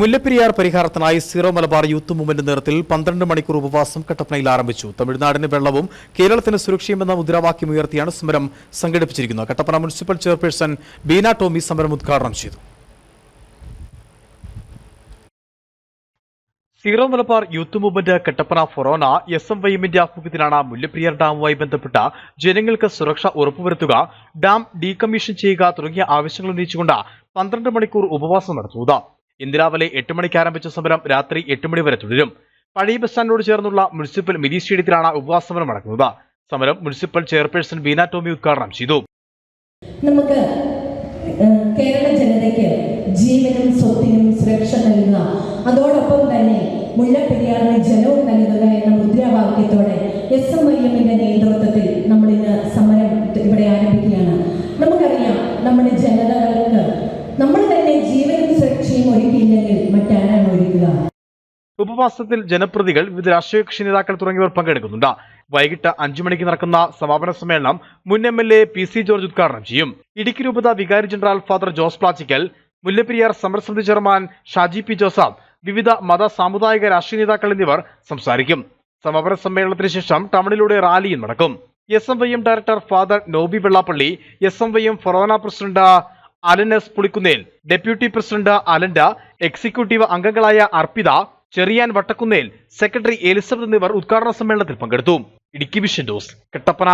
മുല്ലപ്പെരിയാർ പരിഹാരത്തിനായി zero Malabar youth movement നേതൃത്വത്തിൽ പന്ത്രണ്ട് മണിക്കൂർ ഉപവാസം കട്ടപ്പനയിൽ ആരംഭിച്ചു. തമിഴ്നാടിന് വെള്ളവും കേരളത്തിന് സുരക്ഷയുമെന്ന മുദ്രാവാക്യം ഉയർത്തിയാണ് സമരം സംഘടിപ്പിച്ചിരിക്കുന്നത്. കട്ടപ്പന മുനിസിപ്പൽ ചെയർപേഴ്സൺ ബീന ടോമി സമരം ഉദ്ഘാടനം ചെയ്തു. Syro Malabar youth movement Kattappana forane S M വൈഎമ്മിന്റെ ആഭിമുഖ്യത്തിലാണ് മുല്ലപ്പെരിയാർ ഡാമുമായി ബന്ധപ്പെട്ട ജനങ്ങൾക്ക് സുരക്ഷ ഉറപ്പുവരുത്തുക ഡാം ഡീകമ്മീഷൻ ചെയ്യുക തുടങ്ങിയ ആവശ്യങ്ങൾ ഉന്നയിച്ചുകൊണ്ട് പന്ത്രണ്ട് മണിക്കൂർ ഉപവാസം നടത്തുന്നത്. ഇന്ന് രാവിലെ എട്ട് മണിക്ക് ആരംഭിച്ച സമരം രാത്രി എട്ട് മണി വരെ തുടരും. പഴയ ബസ് സ്റ്റാൻഡിനോട് ചേർന്നുള്ള മുനിസിപ്പൽ മിനി സ്റ്റേഡിയത്തിലാണ് ഉപവാസ സമരം നടക്കുന്നത്. സമരം മുനിസിപ്പൽ ചെയർപേഴ്സൺ ബീന ടോമി ഉദ്ഘാടനം ചെയ്തു. നമുക്ക് കേരള ജനതയ്ക്ക് ജീവനും സ്വത്തിനും സുരക്ഷ നൽകുക. അതോടൊപ്പം തന്നെ മുല്ലപ്പെരിയാറിന് ജലവും നൽകുക എന്ന മുദ്രാവാക്യത്തോടെ എസ് എം ഐ എമ്മിന്റെ നേതൃത്വത്തിൽ നമ്മൾ ഇന്ന് സമരം ഇവിടെ ആരംഭിക്കുകയാണ്. നമുക്കറിയാം നമ്മുടെ ജനതകൾക്ക് നമ്മൾ തന്നെ ഉപവാസത്തിൽ ജനപ്രതികൾ വിവിധ രാഷ്ട്രീയ കക്ഷി നേതാക്കൾ തുടങ്ങിയവർ പങ്കെടുക്കുന്നുണ്ട്. വൈകിട്ട് അഞ്ചു മണിക്ക് നടക്കുന്ന സമാപന സമ്മേളനം മുൻ M L A P C George ഉദ്ഘാടനം ചെയ്യും. ഇടുക്കി രൂപത വികാരി general father Jose Plachickal Mullaperiyar സമരസമിതി ചെയർമാൻ ഷാജി പി ജോസഫ് വിവിധ മത സാമുദായിക രാഷ്ട്രീയ നേതാക്കൾ എന്നിവർ സംസാരിക്കും. സമാപന സമ്മേളനത്തിന് ശേഷം ടൗണിലൂടെ റാലിയും നടക്കും. S M Y M director father Noby Vellappally S M Y M forane president Alan S Pulikkunnel. Deputy president അലൻഡ executive അംഗങ്ങളായ അർപ്പിത ചെറിയാൻ വട്ടക്കുന്നേൽ സെക്രട്ടറി എലിസബത്ത് എന്നിവർ ഉദ്ഘാടന സമ്മേളനത്തിൽ പങ്കെടുത്തു. Idukki vision news Kattappana.